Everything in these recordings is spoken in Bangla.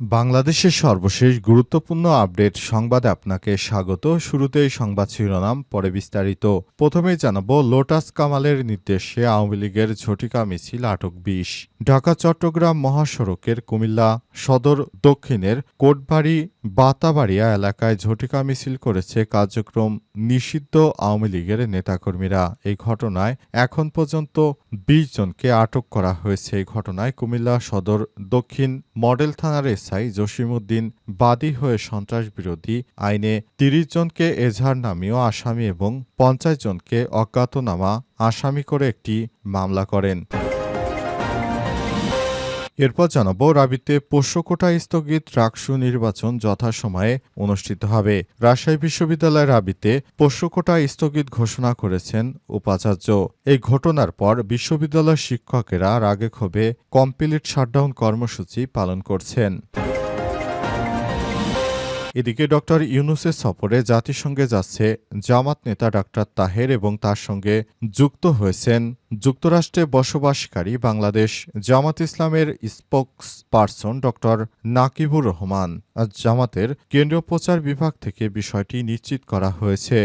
বাংলাদেশের সর্বশেষ গুরুত্বপূর্ণ আপডেট সংবাদে আপনাকে স্বাগত। শুরুতেই সংবাদ শিরোনাম, পরে বিস্তারিত। প্রথমেই জানাব, লোটাস কামালের নির্দেশে আওয়ামী লীগের ঝটিকা মিছিল আটক বিশ। ঢাকা, চট্টগ্রাম মহাসড়কের কুমিল্লা সদর দক্ষিণের কোটবাড়ি, বাতাবাড়িয়া এলাকায় ঝটিকা মিছিল করেছে কার্যক্রম নিষিদ্ধ আওয়ামী লীগের নেতাকর্মীরা। এই ঘটনায় এখন পর্যন্ত বিশ জনকে আটক করা হয়েছে। এই ঘটনায় কুমিল্লা সদর দক্ষিণ মডেল থানার এসআই জসিমউদ্দিন বাদী হয়ে সন্ত্রাস বিরোধী আইনে তিরিশ জনকে এজাহার নামীয় আসামি এবং পঞ্চাশ জনকে অজ্ঞাতনামা আসামি করে একটি মামলা করেন। এরপর জানাব রাবিতে পোষ্যকোটা স্থগিত রাকসু নির্বাচন যথাসময়ে অনুষ্ঠিত হবে। রাজশাহী বিশ্ববিদ্যালয়ের রাবিতে পোষ্যকোটা স্থগিত ঘোষণা করেছেন উপাচার্য। এই ঘটনার পর বিশ্ববিদ্যালয়ের শিক্ষকেরা রাগে ক্ষোভে কমপ্লিট শাটডাউন কর্মসূচি পালন করছেন। এদিকে ডক্টর ইউনুসের সফরে জাতিসংঘে যাচ্ছে জামাত নেতা ডাক্তার তাহের এবং তার সঙ্গে যুক্ত হয়েছেন যুক্তরাষ্ট্রে বসবাসকারী বাংলাদেশ জামাত ইসলামের spokesperson doctor Nakibur Rahman. জামাতের কেন্দ্রীয় প্রচার বিভাগ থেকে বিষয়টি নিশ্চিত করা হয়েছে।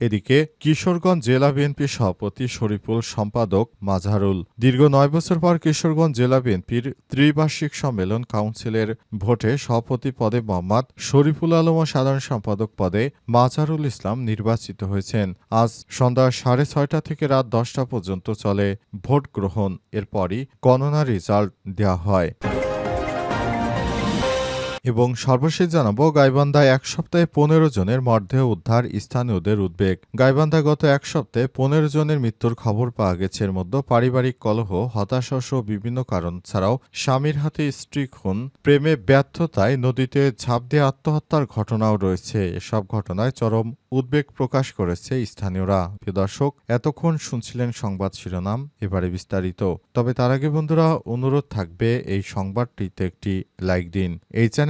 এদিকে কিশোরগঞ্জ জেলা বিএনপি সভাপতি শরীফুল সম্পাদক মাঝারুল দীর্ঘ নয় বছর পর কিশোরগঞ্জ জেলা বিএনপির ত্রিবার্ষিক সম্মেলন কাউন্সিলের ভোটে সভাপতি পদে মোহাম্মদ শরীফুল আলম ও সাধারণ সম্পাদক পদে মাঝারুল ইসলাম নির্বাচিত হয়েছেন। আজ সন্ধ্যা সাড়ে ছয়টা থেকে রাত দশটা পর্যন্ত চলে ভোট গ্রহণ। এরপরই গণনা রেজাল্ট দেওয়া হয়। এবং সর্বশেষ জানাব, গাইবান্ধায় এক সপ্তাহে পনেরো জনের মরদেহ উদ্ধার স্থানীয়দের উদ্বেগ। গাইবান্ধা গত এক সপ্তাহে পনেরো জনের মৃত্যুর খবর পাওয়া গেছে। এর মধ্যে পারিবারিক কলহ, হতাশা সহ বিভিন্ন কারণ ছাড়াও স্বামীর হাতে স্ত্রী খুন, প্রেমে ব্যর্থতায় নদীতে ঝাঁপ দিয়ে আত্মহত্যার ঘটনাও রয়েছে। এসব ঘটনায় চরম উদ্বেগ প্রকাশ করেছে স্থানীয়রা। দর্শক, এতক্ষণ শুনছিলেন সংবাদ শিরোনাম, এবারে বিস্তারিত। তবে তার আগে বন্ধুরা, অনুরোধ থাকবে এই সংবাদটিতে একটি লাইক দিন। এই চ্যানেলে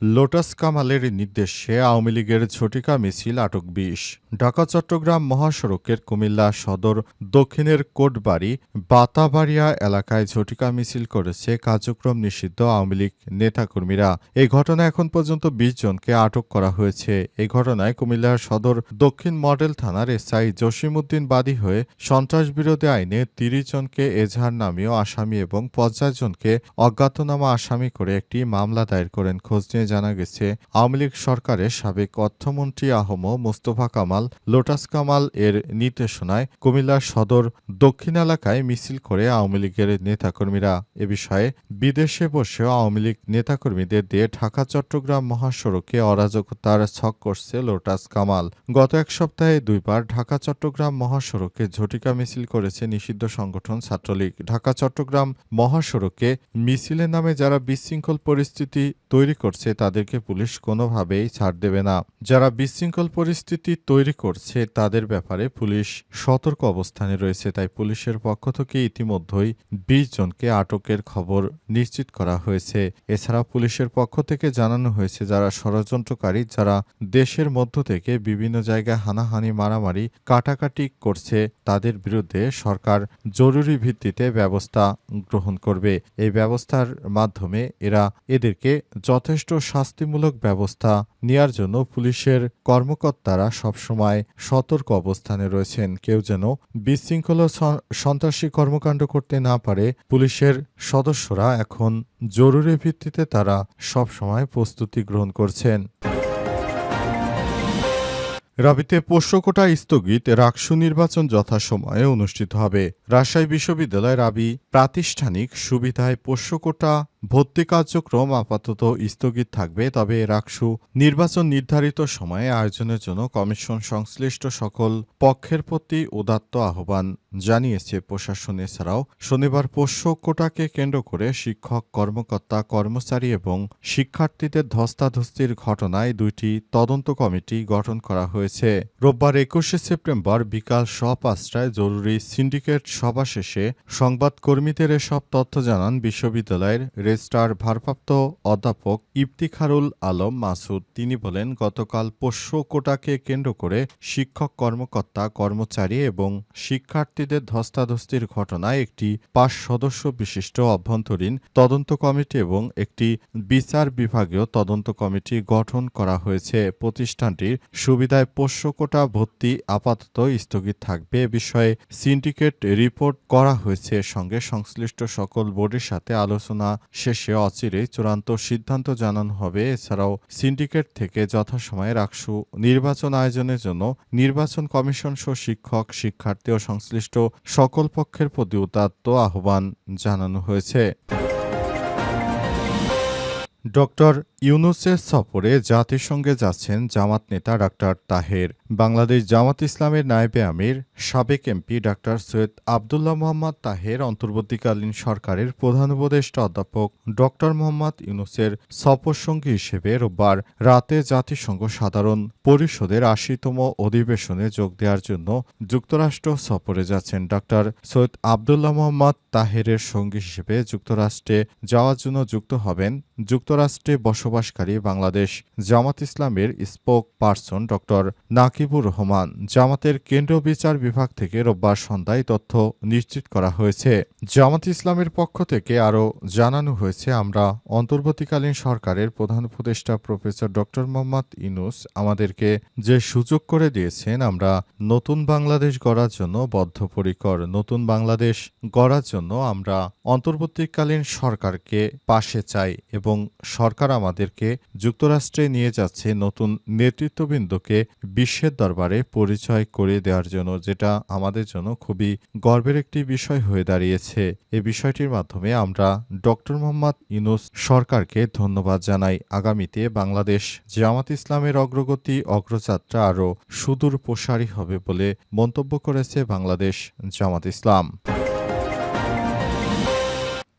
লোটাস কামালের নির্দেশে আওয়ামী লীগের ঝটিকা মিছিল আটক বিশ। ঢাকা, চট্টগ্রাম মহাসড়কের কুমিল্লা সদর দক্ষিণের কোটবাড়ি, বাতাবাড়িয়া এলাকায় ঝটিকা মিছিল করেছে কার্যক্রম নিষিদ্ধ আওয়ামী লীগ নেতাকর্মীরা। এই ঘটনায় এখন পর্যন্ত বিশ জনকে আটক করা হয়েছে। এই ঘটনায় কুমিল্লার সদর দক্ষিণ মডেল থানার এসআই জসিমউদ্দিন বাদী হয়ে সন্ত্রাস বিরোধী আইনে তিরিশ জনকে এজাহার নামীয় আসামি এবং পঞ্চাশ জনকে অজ্ঞাতনামা আসামি করে একটি মামলা দায়ের করেন। খোঁজ নিয়ে জানা গেছে, আওয়ামী লীগ সরকারের সাবেক অর্থমন্ত্রী আহম মোস্তফা কামাল, লোটাস কামাল এর নির্দেশনায় কুমিল্লার সদর দক্ষিণ এলাকায় মিছিল করে আওয়ামী লীগের নেতাকর্মীরা। এ বিষয়ে বিদেশে বসেও আওয়ামী লীগ নেতাকর্মীদের দিয়ে ঢাকা, চট্টগ্রাম মহাসড়কে অরাজকতার ছক করছে লোটাস কামাল। গত এক সপ্তাহে দুইবার ঢাকা, চট্টগ্রাম মহাসড়কে ঝটিকা মিছিল করেছে নিষিদ্ধ সংগঠন ছাত্রলীগ। ঢাকা, চট্টগ্রাম মহাসড়কে মিছিলের নামে যারা বিশৃঙ্খল পরিস্থিতি তৈরি করছে তাদেরকে পুলিশ কোনোভাবেই ছাড় দেবে না। যারা বিশৃঙ্খল পরিস্থিতি তৈরি করছে, তাদের ব্যাপারে পুলিশ সতর্ক অবস্থানে রয়েছে। তাই পুলিশের পক্ষ থেকে ইতিমধ্যেই বিশ জনকে আটকের খবর নিশ্চিত করা হয়েছে। এছাড়া পুলিশের পক্ষ থেকে জানানো হয়েছে, যারা ষড়যন্ত্রকারী, যারা দেশের মধ্য থেকে বিভিন্ন জায়গায় হানাহানি, মারামারি, কাটাকাটি করছে, তাদের বিরুদ্ধে সরকার জরুরি ভিত্তিতে ব্যবস্থা গ্রহণ করবে। এই ব্যবস্থার মাধ্যমে এরা এদেরকে যথেষ্ট শাস্তিমূলক ব্যবস্থা নেয়ার জন্য পুলিশের কর্মকর্তারা সবসময় সতর্ক অবস্থানে রয়েছেন। কেউ যেন বিশৃঙ্খল সন্ত্রাসী কর্মকাণ্ড করতে না পারে, পুলিশের সদস্যরা এখন জরুরি ভিত্তিতে তারা সবসময় প্রস্তুতি গ্রহণ করছেন। রাবিতে পোষ্যকোটা স্থগিত রাকসু নির্বাচন যথাসময়ে অনুষ্ঠিত হবে। রাজশাহী বিশ্ববিদ্যালয় রাবি প্রাতিষ্ঠানিক সুবিধায় পোষ্যকোটা ভর্তি কার্যক্রম আপাতত স্থগিত থাকবে, তবে রাকসু নির্বাচন নির্ধারিত সময়ে আয়োজনের জন্য কমিশন সংশ্লিষ্ট সকল পক্ষের প্রতি উদাত্ত আহ্বান জানিয়েছে প্রশাসন। এছাড়াও শনিবার পোষ্য কোটাকে কেন্দ্র করে শিক্ষক, কর্মকর্তা, কর্মচারী এবং শিক্ষার্থীদের ধস্তাধস্তির ঘটনায় দুইটি তদন্ত কমিটি গঠন করা হয়েছে। রোববার একুশে সেপ্টেম্বর বিকাল স পাঁচটায় জরুরি সিন্ডিকেট সভা শেষে সংবাদকর্মীদের এসব তথ্য জানান বিশ্ববিদ্যালয়ের রেজিস্ট্রার ভারপ্রাপ্ত অধ্যাপক ইফতিখারুল আলম মাসুদ। তিনি বলেন, গতকাল পোষ্য কোটাকে কেন্দ্র করে শিক্ষক কর্মকর্তা, কর্মচারী এবং শিক্ষার্থীদের ধস্তাধস্তির ঘটনায় একটি পাঁচ সদস্য বিশিষ্ট অভ্যন্তরীণ তদন্ত কমিটি এবং একটি বিচার বিভাগীয় তদন্ত কমিটি গঠন করা হয়েছে। প্রতিষ্ঠানটির সুবিধায় পোষ্য কোটা ভর্তি আপাতত স্থগিত থাকবে। এ বিষয়ে সিন্ডিকেট রিপোর্ট করা হয়েছে। সঙ্গে সংশ্লিষ্ট সকল বোর্ডের সাথে আলোচনা শেষে অচিরে চূড়ান্ত সিদ্ধান্ত জানানো হবে। এছাড়াও সিন্ডিকেট থেকে যথাসময়ে রাকসু নির্বাচন আয়োজনের জন্য নির্বাচন কমিশন সহ শিক্ষক, শিক্ষার্থী ও সংশ্লিষ্ট সকল পক্ষের প্রতি উদাত্ত আহ্বান জানানো হয়েছে। ডক্টর ইউনুসের সফরে জাতিসংঘে যাচ্ছেন জামাত নেতা ডাক্তার তাহের। বাংলাদেশ জামাত ইসলামের নায়েবে আমির, সাবেক এমপি ডাক্তার সৈয়দ আবদুল্লাহ মোহাম্মদ তাহের, অন্তর্বর্তীকালীন সরকারের প্রধান উপদেষ্টা অধ্যাপক ডক্টর মোহাম্মদ ইউনুসের সফরসঙ্গী হিসেবে রোববার রাতে জাতিসংঘ সাধারণ পরিষদের আশিতম অধিবেশনে যোগ দেওয়ার জন্য যুক্তরাষ্ট্র সফরে যাচ্ছেন ডাক্তার সৈয়দ আবদুল্লাহ মোহাম্মদ তাহেরের সঙ্গী হিসেবে যুক্তরাষ্ট্রে যাওয়ার জন্য যুক্ত হবেন যুক্তরাষ্ট্রে বসবাসকারী বাংলাদেশ জামাত ইসলামের spokesperson doctor Nakibur Rahman. জামাতের কেন্দ্রীয় বিচার বিভাগ থেকে রোববার সন্ধ্যায় তথ্য নিশ্চিত করা হয়েছে। জামাত ইসলামের পক্ষ থেকে আরও জানানো হয়েছে, আমরা অন্তর্বর্তীকালীন সরকারের প্রধান উপদেষ্টা প্রফেসর ডক্টর মোহাম্মদ ইনুস আমাদেরকে যে সুযোগ করে দিয়েছেন, আমরা নতুন বাংলাদেশ গড়ার জন্য বদ্ধপরিকর, নতুন বাংলাদেশ গড়ার জন্য আমরা অন্তর্বর্তীকালীন সরকারকে পাশে চাই এবং সরকার আমাদেরকে যুক্তরাষ্ট্রে নিয়ে যাচ্ছে নতুন নেতৃত্ববৃন্দকে বিশ্বের দরবারে পরিচয় করে দেওয়ার জন্য, যেটা আমাদের জন্য খুবই গর্বের একটি বিষয় হয়ে দাঁড়িয়েছে। এ বিষয়টির মাধ্যমে আমরা ডক্টর মোহাম্মদ ইউনুস সরকারকে ধন্যবাদ জানাই। আগামীতে বাংলাদেশ জামাত ইসলামের অগ্রগতি, অগ্রযাত্রা আরও সুদূর প্রসারী হবে বলে মন্তব্য করেছে বাংলাদেশ জামাত ইসলাম।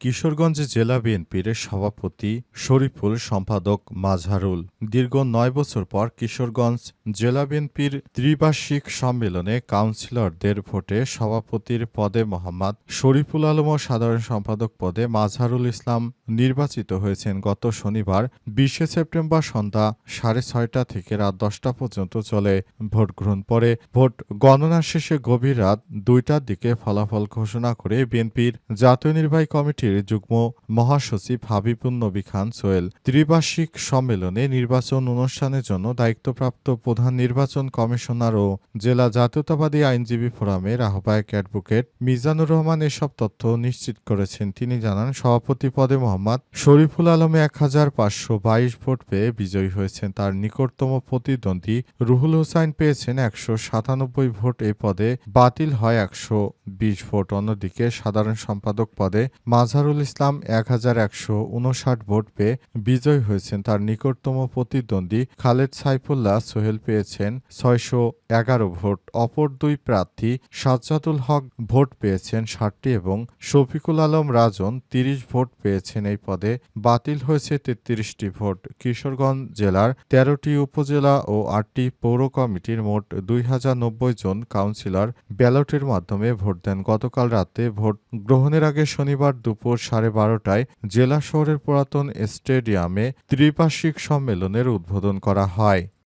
কিশোরগঞ্জ জেলা বিএনপির সভাপতি শরীফুল সম্পাদক মাজহারুল। দীর্ঘ নয় বছর পর কিশোরগঞ্জ জেলা বিএনপির ত্রিবার্ষিক সম্মেলনে কাউন্সিলরদের ভোটে সভাপতির পদে মোহাম্মদ শরীফুল আলম ও সাধারণ সম্পাদক পদে মাঝহারুল ইসলাম নির্বাচিত হয়েছেন গত শনিবার, বিশে সেপ্টেম্বর সন্ধ্যা সাড়ে ছয়টা থেকে রাত দশটা পর্যন্ত চলে ভোট গ্রহণ পরে। ভোট গণনা শেষে গভীর রাত দুইটার দিকে ফলাফল ঘোষণা করে বিএনপির জাতীয় নির্বাহী কমিটির যুগ্ম মহাসচিব হাবিবুন নবী খান সোহেল ত্রিবার্ষিক সম্মেলনে নির্বাচন অনুষ্ঠানের জন্য দায়িত্বপ্রাপ্ত প্রধান নির্বাচন কমিশনার ও জেলা জাতীয়তাবাদী আইনজীবী ফোরামের আহ্বায়ক অ্যাডভোকেট মিজানুর রহমান এসব তথ্য নিশ্চিত করেছেন। তিনি জানান, সভাপতি পদে মোহাম্মদ শরীফুল আলমে এক হাজার পাঁচশো বাইশ ভোট পেয়ে বিজয়ী হয়েছেন। তার নিকটতম প্রতিদ্বন্দ্বী রুহুল হোসাইন পেয়েছেন একশো সাতানব্বই ভোট। এই পদে বাতিল হয় একশো বিশ ভোট। অন্যদিকে সাধারণ সম্পাদক পদে মাজহারুল ইসলাম এক হাজার একশো উনষাট ভোট পেয়ে বিজয়ী হয়েছেন। তার নিকটতম প্রতিদ্বন্দ্বী খালেদ সাইফুল্লাহ সোহেল পেয়েছেন ছয়শো এগারো ভোট, অপর দুই প্রার্থী সাজ্জাদুল হক ভোট পেয়েছেন ষাটটি এবং শফিকুল আলম রাজন তিরিশ ভোট পেয়েছেন এই পদে। বাতিল হয়েছে তেত্রিশটি ভোট। কিশোরগঞ্জ জেলার তেরোটি উপজেলা ও আটটি পৌর কমিটির মোট দুই হাজার নব্বই জন কাউন্সিলর ব্যালটের মাধ্যমে ভোট দেন। গতকাল রাতে ভোট গ্রহণের আগে শনিবার দুপুর সাড়ে বারোটায় জেলা শহরের পুরাতন স্টেডিয়ামে ত্রিপার্শ্বিক সম্মেলনের উদ্বোধন করা হয়।